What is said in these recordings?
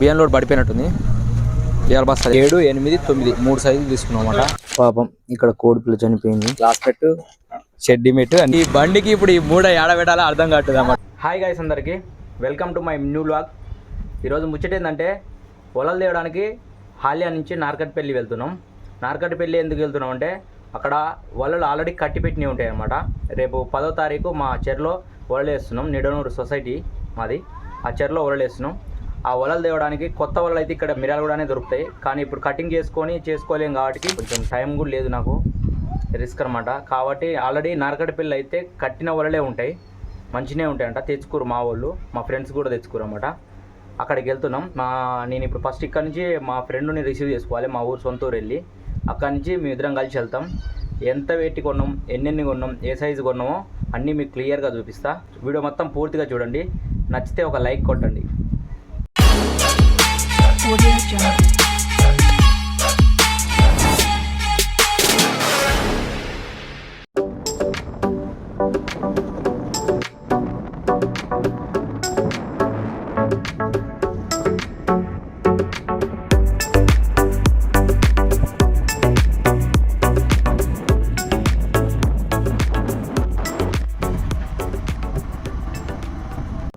బియ్యం లోడ్ పడిపోయినట్టుంది. బియ్యాల బస్తా ఏడు ఎనిమిది తొమ్మిది మూడు సైజులు తీసుకున్నాం అన్నమాట పాపం ఇక్కడ కోడి పిల్ల చనిపోయింది. గ్లాస్ పెట్టు షెడ్డి మెట్టు ఈ బండికి ఇప్పుడు ఈ మూడ ఏడ పెట్టాలో అర్థం కావట్లేదు అన్నమాట హాయ్ గైస్ అందరికి. Welcome to my new blog ఈరోజు ముచ్చట ఏంటంటే పొలాలు తేయడానికి హాలియా నుంచి నార్కట్పల్లి వెళ్తున్నాం. నార్కట్పల్లి ఎందుకు వెళ్తున్నాం అంటే అక్కడ వలలు ఆల్రెడీ కట్టి పెట్టినవి ఉంటాయి అన్నమాట రేపు పదో తారీఖు మా చెర్లో వలలు వేస్తున్నాం. నిడనూరు సొసైటీ మాది. ఆ చెర్లో వలలు వేస్తున్నాం. ఆ వలలు తేవడానికి కొత్త వలలు అయితే ఇక్కడ మిరాలగూడనే దొరుకుతాయి. కానీ ఇప్పుడు కటింగ్ చేసుకొని చేసుకోలేం కాబట్టి కొంచెం టైం కూడా లేదు నాకు. రిస్క్ అనమాట కాబట్టి ఆల్రెడీ నార్కట్పల్లి అయితే కట్టిన వలలే ఉంటాయి. మంచిగానే ఉంటాయంట. తెచ్చుకోరు మా వాళ్ళు. మా ఫ్రెండ్స్ కూడా తెచ్చుకోరు అనమాట అక్కడికి వెళ్తున్నాం. మా నేను ఇప్పుడు ఫస్ట్ ఇక్కడ నుంచి మా ఫ్రెండ్ని రిసీవ్ చేసుకోవాలి. మా ఊరు సొంత ఊరు వెళ్ళి. అక్కడి నుంచి మేము ఇద్దరం కలిసి వెళ్తాం. ఎంత పెట్టి కొన్నాం ఎన్నెన్ని కొన్నాం ఏ సైజు కొన్నామో అన్నీ మీకు క్లియర్గా చూపిస్తా. వీడియో మొత్తం పూర్తిగా చూడండి. నచ్చితే ఒక లైక్ కొట్టండి.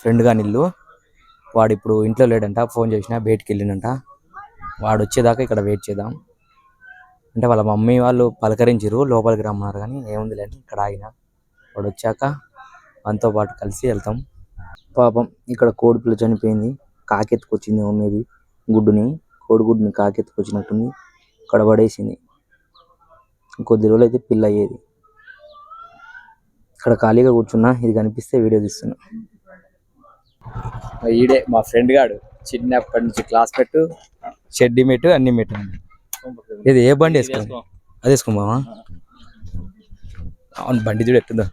ఫ్రెండ్గా నిల్లు వాడు ఇప్పుడు ఇంట్లో లేడంట ఫోన్ చేసిన బయటికి వెళ్ళిండంట. వాడు వచ్చేదాకా ఇక్కడ వెయిట్ చేద్దాం. అంటే వాళ్ళ మమ్మీ వాళ్ళు పలకరించరు లోపలికి రమ్మన్నారు కానీ ఏముంది లేని ఇక్కడ ఆగిన. వాడు వచ్చాక మనతో పాటు కలిసి వెళ్తాం. పాపం ఇక్కడ కోడి పిల్ల చనిపోయింది కాకెత్తుకొచ్చింది మేబీ గుడ్డుని. కోడి గుడ్డుని కాకెత్తుకొచ్చినట్టుంది ఇక్కడ పడేసింది కొద్ది రోజులు అయితే పిల్ల అయ్యేది ఇక్కడ ఖాళీగా కూర్చున్నా ఇది కనిపిస్తే వీడియో తీస్తున్నా. ఈడే మా ఫ్రెండ్ గాడు చిన్నప్పటి నుంచి క్లాస్ పెట్టు. షెడ్డి మెట్టు అన్ని మెట్టు ఇది ఏ బండి వేసుకో. అది వేసుకోమావా అవును బండి చూడు ఎట్టుందో.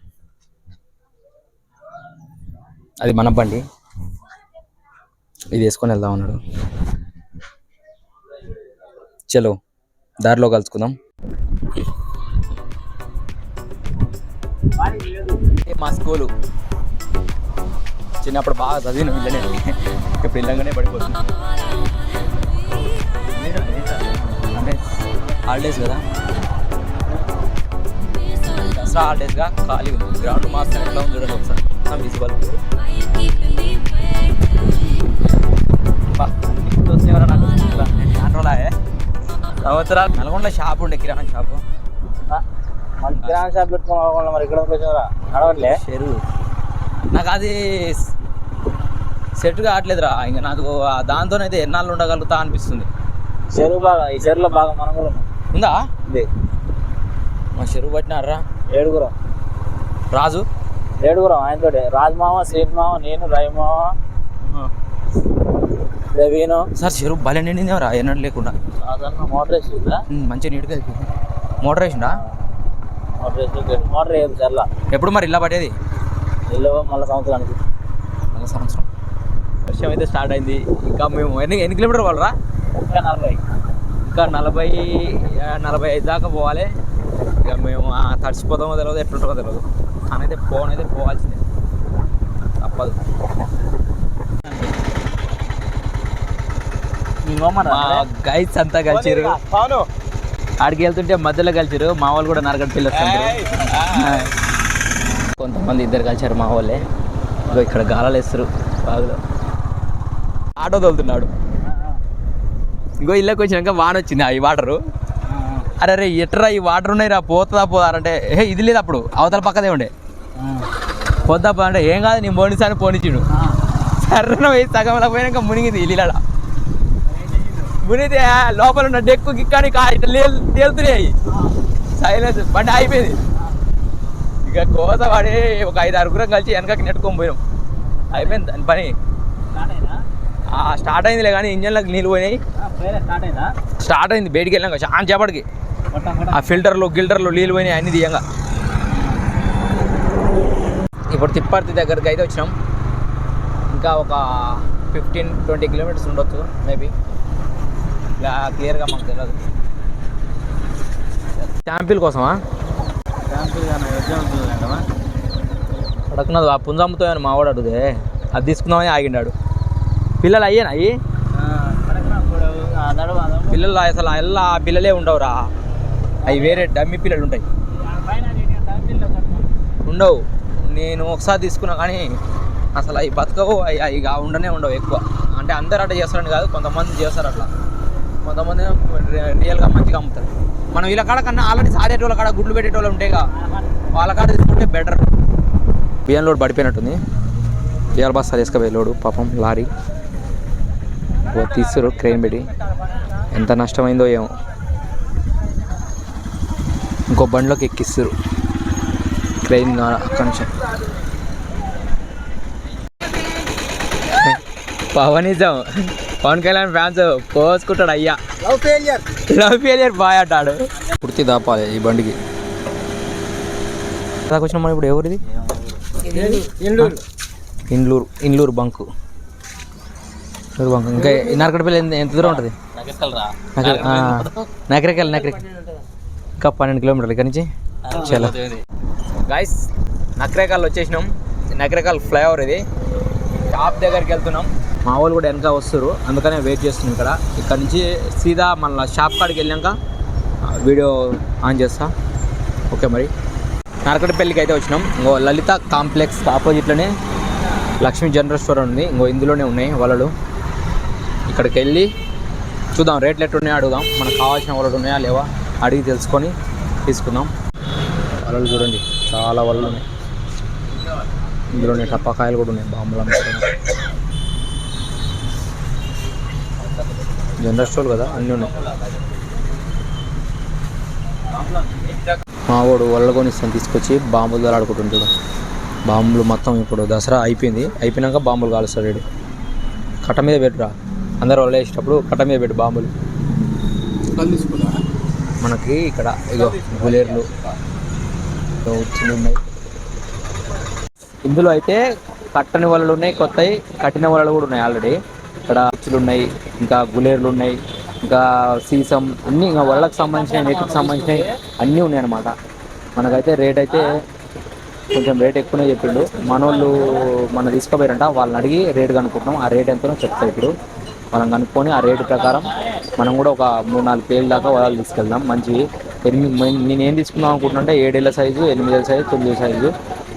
అది మన బండి. ఇది వేసుకొని వెళ్దాం అన్నాడు. చలో దారిలో కలుసుకుందాం. మా స్కూలు. చిన్నప్పుడు బాగా చదివిన వీళ్ళనే ఇక పిల్లంగానే పడిపోతుంది అంటే హాలిడేస్ కదా? దసరా హాలిడేస్గా ఖాళీ ఉంది. గ్రౌండ్ మాస్టర్ ఎట్లా ఉంది చూడండి ఒకసారి. విజువల్ సంవత్సరాలు నల్గొండ షాప్ ఉండే కిరాణా షాపు కిరాణా షాప్ పెట్టుకోవాలి మరి ఇక్కడ చెరువు. నాకు అది సెట్ కావట్లేదురా. ఇంకా నాకు దాంతోనైతే ఎన్నాళ్ళు ఉండగలుగుతా అనిపిస్తుంది. చెరువు బాగా ఈ చెరువులో బాగా మనం కూడా. ఉందా? ఉంది. మా చెరువు పట్టినారా ఏడుగురం. రాజు? ఏడుగురం ఆయనతో రాజమామ శ్రీన్ మామ నేను రవి మామ రవీను సార్ చెరువు భలే నిండిందేమరా ఎన్నడూ లేకుండా. సాధారణ మోటార్ వేసి మంచిగా నీట్గా మోటార్ వేసిండా? మోటార్ వేసి మోటార్ వేయదు చల్ల. ఎప్పుడు మరి ఇలా పట్టేది? ఇల్లు మళ్ళీ సంవత్సరానికి. ఒక సంవత్సరం. వర్షం అయితే స్టార్ట్ అయింది. ఇంకా మేము ఎన్ని ఎన్ని కిలోమీటర్ వాళ్ళరా ఇంకా నలభై. ఇంకా నలభై నలభై ఐదు దాకా పోవాలి. ఇక మేము ఆ, తడిసిపోతామో తెలియదు ఎట్లుంటుందో తెలియదు అనైతే పోనైతే పోవాల్సిందే. తప్పదు. గైడ్స్ అంతా కలిసిరు ఆడికి వెళ్తుంటే మధ్యలో కలిసిరు మా వాళ్ళు కూడా నరగడ పిల్లలు కొంతమంది ఇద్దరు కలిసారు మా వాళ్ళే. ఇగో ఇక్కడ గాలాలు వేస్తారు బాగులో ఆటో తోలుతున్నాడు. ఇంకో ఇళ్ళకి వచ్చినాక వాన వచ్చింది ఈ వాటరు. అరే అరే ఎట్రా ఈ వాటర్ ఉన్నాయి రా పోతుందా పోదారంటే ఏ ఇది లేదు అప్పుడు అవతల పక్కదే ఉండే పోద్దా పో అంటే ఏం కాదు నీ పోనిసారి పోనిచ్చిండు సర్రన వేసి సగంలో పోయినాక మునిగింది ఇల్లుడ మునిగితే ఆ లోపల ఉన్న డెక్కు గిక్కని ఇట్లా తేలుతున్నాయి సైలెన్స్ బండి అయిపోయింది ఇక కోత పడి ఒక ఐదు ఆరుగురం కలిసి వెనకకి నెట్టుకొని పోయినాం. అయిపోయింది దాని పని. స్టార్ట్ అయిందిలే కానీ ఇంజన్లకు నీళ్ళు పోయినాయి. స్టార్ట్ అయిందా? స్టార్ట్ అయింది బయటికి వెళ్ళాక చాలా చేపటికి. కొట్టాం కొట్టాం ఆ ఫిల్టర్లు గిల్టర్లు నీళ్ళు పోయినాయి అన్ని దియంగా ఇప్పుడు తిప్పర్తి దగ్గరికి అయితే వచ్చినాం. ఇంకా ఒక ఫిఫ్టీన్ ట్వంటీ కిలోమీటర్స్ ఉండొచ్చు మేబీ ఇలా క్లియర్గా మాకు తెలియదు శాంపిల్ కోసమా? శాంపుల్ అడగకున్నది ఆ పుంజమ్ముతో మా వాడు అడుగుదే అది తీసుకుందామని ఆగిండాడు. పిల్లలు అయ్యాను అయ్యి? పిల్లలు అసలు ఎలా పిల్లలే ఉండవురా. అవి వేరే డమ్మి పిల్లలు ఉంటాయి. ఉండవు. నేను ఒకసారి తీసుకున్నా కానీ అసలు అవి బతకవు అవి అవి ఉండనే ఉండవు ఎక్కువ. అంటే అందరు అట్లా చేస్తారని కాదు కొంతమంది చేస్తారు అట్లా. కొంతమంది రియల్గా మంచిగా అమ్ముతారు. మనం వీళ్ళ కాడ కన్నా ఆల్రెడీ సాడేటోళ్ళ కాడ గుడ్లు పెట్టేటోళ్ళు ఉంటాయిగా. వాళ్ళ కాడ తీసుకుంటే బెటర్ బియ్యం లోడ్ పడిపోయినట్టుంది. బియ్యాల బస్తా తీసుకుపోయి లోడు పాపం లారీ. తీస్తారు క్రెయిన్ పెట్టి. ఎంత నష్టమైందో ఏమో. ఇంకో బండిలోకి ఎక్కిస్తారు క్రెయిన్ కొంచెం పవనిజం. పవన్ కళ్యాణ్ ఫ్యాన్స్ పోసుకుంటాడు అయ్యా. Love failure love failure boy అంటాడు. పూర్తి దాపాలి ఈ బండికి. దాకా వచ్చిన మనం ఇప్పుడు ఎవరిది? ఇల్లు ఇండ్లూరు. ఇండ్లూరు బంకు. ఇంకా నరకడపల్లి ఎంత దూరం ఉంటుంది? నకరికల్ నకరికల్ ఇంకా పన్నెండు కిలోమీటర్లు ఇక్కడ నుంచి. చాలా. గాయస్ నకరేకాల్ వచ్చేసినాం. నకరేకాల్ ఫ్లైఓవర్ ఇది. షాప్ దగ్గరికి వెళ్తున్నాం. మా వాళ్ళు కూడా వెనక వస్తారు అందుకనే వెయిట్ చేస్తున్నాం ఇక్కడ. ఇక్కడ నుంచి సీదా మళ్ళీ షాప్ కాడికి వెళ్ళాక వీడియో ఆన్ చేస్తా. ఓకే మరి. నరకటపల్లికి అయితే వచ్చినాం. ఇంకో లలిత కాంప్లెక్స్ ఆపోజిట్లోనే లక్ష్మీ జనరల్ స్టోర్ ఉంది. ఇంకో ఇందులోనే ఉన్నాయి వలలు ఇక్కడికి వెళ్ళి చూద్దాం రేట్లు ఎట్టున్నాయో అడుగుదాం. మనకు కావాల్సిన వలలు ఉన్నాయా లేవా అడిగి తెలుసుకొని తీసుకుందాం. వలలు చూడండి చాలా వలలు ఉన్నాయి. ఇందులోనే టపాకాయలు కూడా ఉన్నాయి బాంబులు జనరల్ స్టోర్ కదా అన్నీ ఉన్నాయి. మా వాడు వల్ల కొనిస్తాను తీసుకొచ్చి బాంబులు ఆడుకుంటుంటాడు బాంబులు మొత్తం ఇప్పుడు దసరా అయిపోయింది. అయిపోయినాక బాంబులు కాలుస్తాడు కట్ట మీద పెట్టురా? అందరు వల్ల వేసేటప్పుడు కట్ట మీద పెట్టు బాంబులు. మనకి ఇక్కడ ఇగో ఉచ్చులు ఉన్నాయి. ఇందులో అయితే కట్టని వలలు ఉన్నాయి కొత్తవి కట్టిన వలలు కూడా ఉన్నాయి ఆల్రెడీ ఇక్కడ ఉచ్చులు ఉన్నాయి ఇంకా గులేర్లు ఉన్నాయి ఇంకా సీసం అన్నీ ఇంకా వలలకు సంబంధించినవి నెట్కి సంబంధించినవి అన్నీ ఉన్నాయి అనమాట మనకైతే రేట్ అయితే కొంచెం రేట్ ఎక్కువనే చెప్పిండు. మనోళ్ళు మన తీసుకుపోయారంట వాళ్ళని అడిగి రేట్ కనుక్కుంటున్నాం. ఆ రేట్ ఎంతనో చెప్తా ఇప్పుడు. మనం కనుక్కొని ఆ రేటు ప్రకారం మనం కూడా ఒక మూడు నాలుగు పేర్ల దాకా వాళ్ళు తీసుకెళ్దాం. మంచి ఎనిమిది నేను ఏం తీసుకుందాం అనుకుంటున్నా ఏడేళ్ళ సైజు ఎనిమిదేళ్ళ సైజు తొమ్మిది సైజు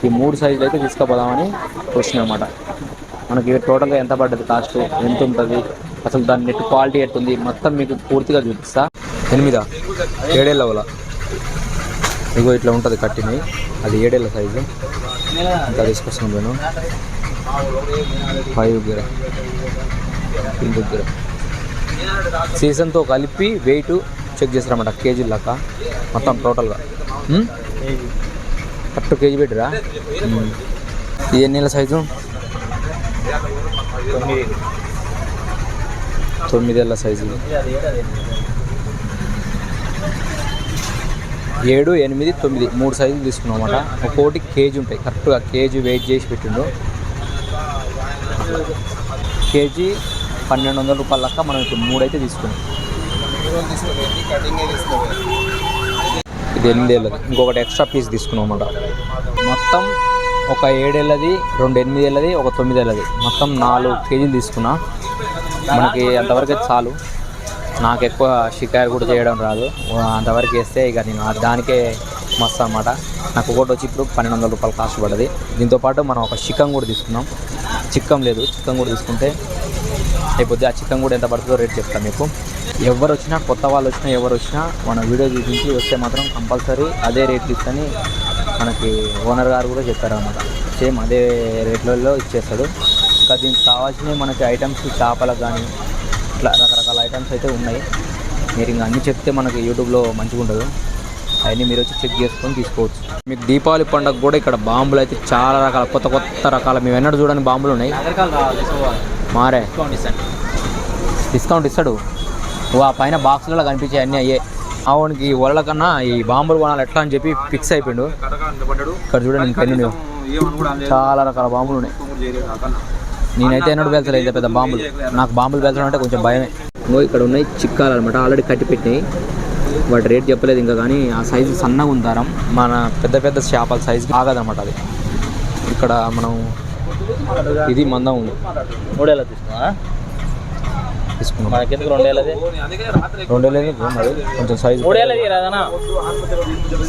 ఈ మూడు సైజులు అయితే తీసుకుపోదామని వచ్చినాయి అనమాట మనకి టోటల్గా ఎంత పడ్డది కాస్ట్? ఎంత ఉంటుంది? అసలు దాని నెట్ క్వాలిటీ ఎట్టుంది మొత్తం మీకు పూర్తిగా చూపిస్తా. ఎనిమిదా? ఏడేళ్ళ వల. ఇగో ఇట్లా ఉంటుంది కట్టిని అది ఏడేళ్ళ సైజు. ఇంకా తీసుకొస్తున్నాను నేను. ఫైవ్ దీని దగ్గర సీజన్తో కలిపి వెయిట్ చెక్ చేస్తారన్నమాట. కేజీ లెక్క. మొత్తం టోటల్గా. కరెక్ట్ కేజీ పెట్టిరా? ఇది ఎన్ని నెలల సైజు? తొమ్మిదేళ్ళ సైజు. ఏడు ఎనిమిది తొమ్మిది. మూడు సైజులు తీసుకున్నాం అన్నమాట. ఒక్కోటి కేజీ ఉంటాయి. కరెక్ట్గా కేజీ వెయిట్ చేసి పెట్టిండు. కేజీ పన్నెండు వందల రూపాయల లెక్క మనం ఇప్పుడు మూడు అయితే తీసుకున్నాం. ఇది ఎనిమిదేళ్ళది. ఇంకొకటి ఎక్స్ట్రా పీస్ తీసుకున్నాం అన్నమాట. మొత్తం ఒక ఏడేళ్ళది రెండు ఎనిమిదేళ్ళది ఒక తొమ్మిదేళ్ళది. మొత్తం నాలుగు కేజీలు తీసుకున్నా. మనకి అంతవరకు అయితే చాలు. నాకు ఎక్కువ షికారు కూడా చేయడం రాదు. అంతవరకు వేస్తే ఇక నేను దానికే మస్తు అనమాట నాకు ఒకటి వచ్చి ఇప్పుడు పన్నెండు వందల రూపాయలు కాస్ట్ పడ్డది. దీంతో పాటు మనం ఒక చిక్కం కూడా తీసుకున్నాం. చిక్కం లేదు. చిక్కం కూడా తీసుకుంటే అయిపోద్ది ఆ చికెన్ కూడా ఎంత పడుతుందో రేట్ చెప్తాను మీకు. ఎవరు వచ్చినా కొత్త వాళ్ళు వచ్చినా ఎవరు వచ్చినా మన వీడియో చూపించి వస్తే మాత్రం కంపల్సరీ అదే రేట్లు ఇస్తని మనకి ఓనర్ గారు కూడా చెప్పారన్నమాట. సేమ్ అదే రేట్లలో ఇచ్చేస్తాడు. ఇంకా దీనికి కావాల్సినవి మనకి ఐటమ్స్ చేపలకు కానీ ఇట్లా రకరకాల ఐటమ్స్ అయితే ఉన్నాయి. మీరు ఇంకా అన్నీ చెప్తే మనకి యూట్యూబ్లో మంచిగా ఉండదు. అవన్నీ మీరు వచ్చి చెక్ చేసుకొని తీసుకోవచ్చు. మీకు దీపావళి పండుగ కూడా ఇక్కడ బాంబులు అయితే చాలా రకాల కొత్త కొత్త రకాల మేము ఎన్నడూ చూడని బాంబులు ఉన్నాయి. మారే. డిస్కౌంట్ ఇస్తాడు. నువ్వు ఆ పైన బాక్స్లలో కనిపించే అన్నీ అయ్యే. ఆవునికి వరల కన్నా ఈ బాంబులు కొనాలి ఎట్లా అని చెప్పి ఫిక్స్ అయిపోయిండు. ఇక్కడ చూడండి ఇంకా. చాలా రకాల బాంబులు ఉన్నాయి. నేనైతే ఎన్నడూ వెళ్తలేదు ఇంత పెద్ద బాంబులు. నాకు బాంబులు వెళ్తడం అంటే కొంచెం భయమే. ఇంకో ఇక్కడ ఉన్నాయి చిక్కాలు అనమాట ఆల్రెడీ కట్టి పెట్టినాయి వాటి రేట్ చెప్పలేదు ఇంకా కానీ ఆ సైజు సన్నగా ఉంటారం మన పెద్ద పెద్ద చేపల సైజు ఆగదన్నమాట అది. ఇక్కడ మనం ఇది మందం ఉంది. మూడేళ్ళ తీసుకున్నా తీసుకున్నాం. మనకెందుకు రెండేళ్ళది రెండేళ్ళు మరి కొంచెం సైజు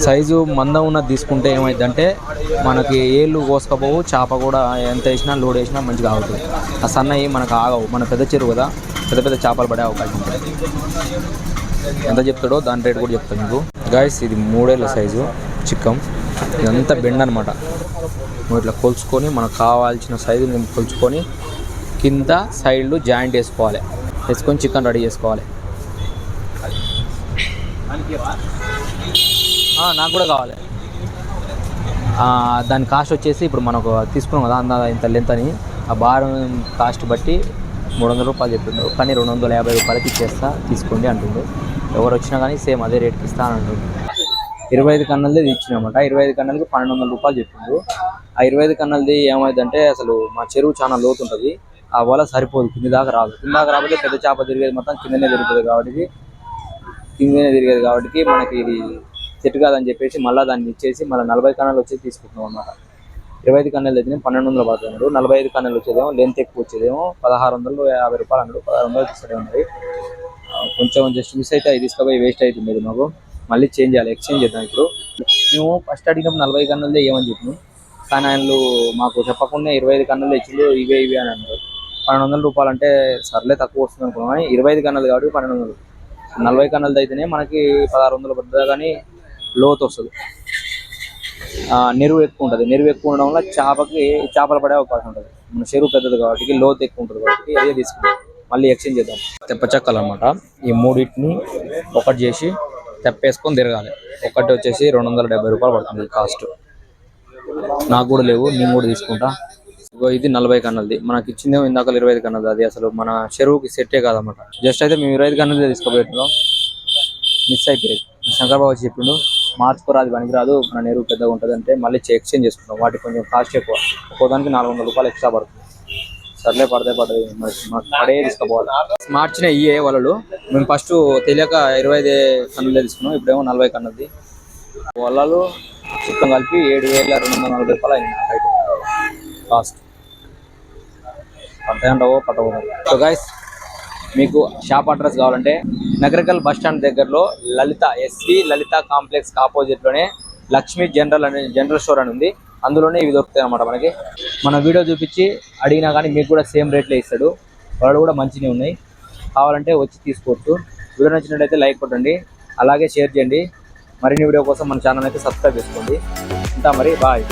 సైజు మందం ఉన్నది తీసుకుంటే ఏమైందంటే మనకి ఏళ్ళు కోసుకపోవు చేప కూడా ఎంత వేసినా లోడ్ వేసినా మంచిగా ఆగుతుంది. ఆ సన్నవి మనకు ఆగవు. మన పెద్ద చెరువు కదా పెద్ద పెద్ద చేపలు పడే అవకాశం ఉంటుంది. ఎంత చెప్తాడో దాని రేట్ కూడా చెప్తాను మీకు. గాయస్ ఇది మూడేళ్ళ సైజు చిక్కం. ఇదంతా బెండ్ అనమాట ఇట్లా కొలుచుకొని మనకు కావాల్సిన సైజు మేము కొలుచుకొని కింద సైడ్లు జాయింట్ వేసుకోవాలి. వేసుకొని చికెన్ రెడీ చేసుకోవాలి. నాకు కూడా కావాలి. దాని కాస్ట్ వచ్చేసి ఇప్పుడు మనకు తీసుకున్నాం కదా అందా ఇంత లెంత్ అని. ఆ భారం కాస్ట్ బట్టి మూడు వందల రూపాయలు చెప్పిండు. కానీ రెండు వందల యాభై రూపాయలకి ఇచ్చేస్తా తీసుకోండి అంటుండు. ఎవరు వచ్చినా కానీ సేమ్ అదే రేట్కి ఇస్తా అని అంటుండు. ఇరవై ఐదు కన్నలది ఇచ్చినమాట ఇరవై ఐదు కన్నలకి పన్నెండు వందల రూపాయలు చెప్పిండు. ఆ ఇరవై ఐదు కన్నలది ఏమైందంటే అసలు మా చెరువు చాలా లోతు ఉంటుంది ఆ వల సరిపోదు కింద దాకా రాదు. కింద దాకా రాకపోతే పెద్ద చేప తిరిగేది మొత్తం కిందనే తిరుగుతుంది కాబట్టి కిందనే తిరిగేది కాబట్టి మనకి ఇది సెట్ కాదని చెప్పేసి మళ్ళీ దాన్ని ఇచ్చేసి మళ్ళీ నలభై కన్నాలు వచ్చేసి తీసుకుంటున్నాం అన్నమాట. ఇరవై ఐదు కన్నాలు అయితే పన్నెండు వందలు పడుతున్నాడు నలభై ఐదు కన్నాలు వచ్చేదేమో లెంత్ ఎక్కువ వచ్చేదేమో పదహారు వందలు యాభై రూపాయలు అన్నాడు పదహారు వందలు తీసుకునే ఉన్నది కొంచెం జస్ట్ మిస్ అయితే అది తీసుకుపోయి వేస్ట్ అవుతుంది మాకు. మళ్ళీ చేంజ్ చేయాలి ఎక్స్చేంజ్ చేద్దాం ఇప్పుడు. మేము ఫస్ట్ అడిగినప్పుడు నలభై కన్నులదే ఏమని చెప్పినాం. కానీ ఆయనలు మాకు చెప్పకుండా ఇరవై ఐదు కన్నులు ఇచ్చిండు ఇవే ఇవే అని అన్నారు. పన్నెండు వందల రూపాయలు అంటే సర్లే తక్కువ వస్తుంది అనుకున్నాం కానీ ఇరవై ఐదు కన్నులు కాబట్టి పన్నెండు వందలు. నలభై కన్నులది అయితేనే మనకి పదహారు వందలు పడుతుంది కానీ లోతు వస్తుంది. నెరువు ఎక్కువ ఉంటుంది. నెరువు ఎక్కువ ఉండడం వల్ల చేపకి చేపలు పడే అవకాశం ఉంటుంది. మన చెరువు పెద్దది కాబట్టి లోతు ఎక్కువ ఉంటుంది కాబట్టి అదే తీసుకుంటాం మళ్ళీ ఎక్స్చేంజ్ చేద్దాం. తెప్పచెక్కలు అనమాట ఈ మూడింటిని ఒకటి చేసి తెప్పేసుకొని తిరగాలి. ఒకటి వచ్చేసి రెండు వందల డెబ్బై రూపాయలు పడుతుంది కాస్ట్. నాకు కూడా లేవు నేను కూడా తీసుకుంటా. ఇది నలభై కన్నలది. మనకి ఇచ్చిందేమో ఇందాక ఇరవై ఐదు కన్నది అది అసలు మన చెరువుకి సెట్టే కాదన్నమాట. జస్ట్ అయితే మేము ఇరవై ఐదు కన్నది తీసుకుపోతున్నాం మిస్ అయిపోయేది శంకర్బాబు చెప్పిండు మార్చుకోరా అది పనికిరాదు. మన నెరువు పెద్దగా ఉంటుంది అంటే మళ్ళీ ఎక్స్చేంజ్ చేసుకుంటాం. వాటికి కొంచెం కాస్ట్ ఎక్కువ. ఒక్కోదానికి నాలుగు వందల రూపాయలు ఎక్స్ట్రా పడుతుంది. సర్లే పడతాయి పడతాయి మరి పడే తీసుకోపోవాలి. మార్చిన ఇయే వలలు. మేము ఫస్ట్ తెలియక ఇరవై ఐదు కన్నులే తీసుకున్నాం. ఇప్పుడేమో నలభై కన్నది. వలలు చుట్టం కలిపి ఏడు వేల రెండు వందల నలభై రూపాయలు అయింది రైట్ కాస్ట్ పడతాయంటావో పట్టవో? సో గైస్ మీకు షాప్ అడ్రస్ కావాలంటే నగరకల్ బస్ స్టాండ్ దగ్గరలో లలిత ఎస్వి లలిత కాంప్లెక్స్ ఆపోజిట్లోనే లక్ష్మీ జనరల్ అనే జనరల్ స్టోర్ అని ఉంది. అందులోనే ఇవి దొరుకుతాయి అన్నమాట మనకి. మన వీడియో చూపించి అడిగినా కానీ మీకు కూడా సేమ్ రేట్లో ఇస్తాడు. వాళ్ళు కూడా మంచిగా ఉన్నాయి. కావాలంటే వచ్చి తీసుకోవచ్చు. వీడియో నచ్చినట్లయితే లైక్ కొట్టండి. అలాగే షేర్ చేయండి. మరిన్ని వీడియో కోసం మన ఛానల్ అయితే సబ్స్క్రైబ్ చేసుకోండి. ఉంటా మరి బాయ్.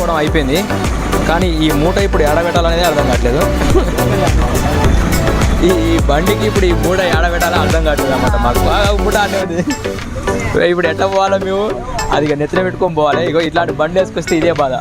కూడా అయిపోయింది. కానీ ఈ మూట ఇప్పుడు ఏడబెట్టాలనేది అర్థం కావట్లేదు. ఈ ఈ బండికి ఇప్పుడు ఈ మూట ఏడబెట్టాలని అర్థం కావట్లేదు అనమాట మాకు. బాగా మూట అనేది ఇప్పుడు ఎట్లా పోవాలో మేము అది ఇక నెత్తిన పెట్టుకొని పోవాలి. ఇగో ఇట్లాంటి బండి వేసుకొస్తే ఇదే బాధ.